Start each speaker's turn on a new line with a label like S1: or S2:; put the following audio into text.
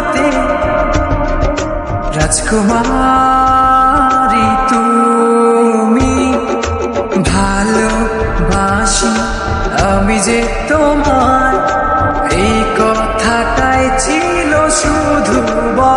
S1: হতে রাজকুমারী তুমি ভালোবাসি। আমি যে তোমার এই কথাটাই ছিল শুধু বল।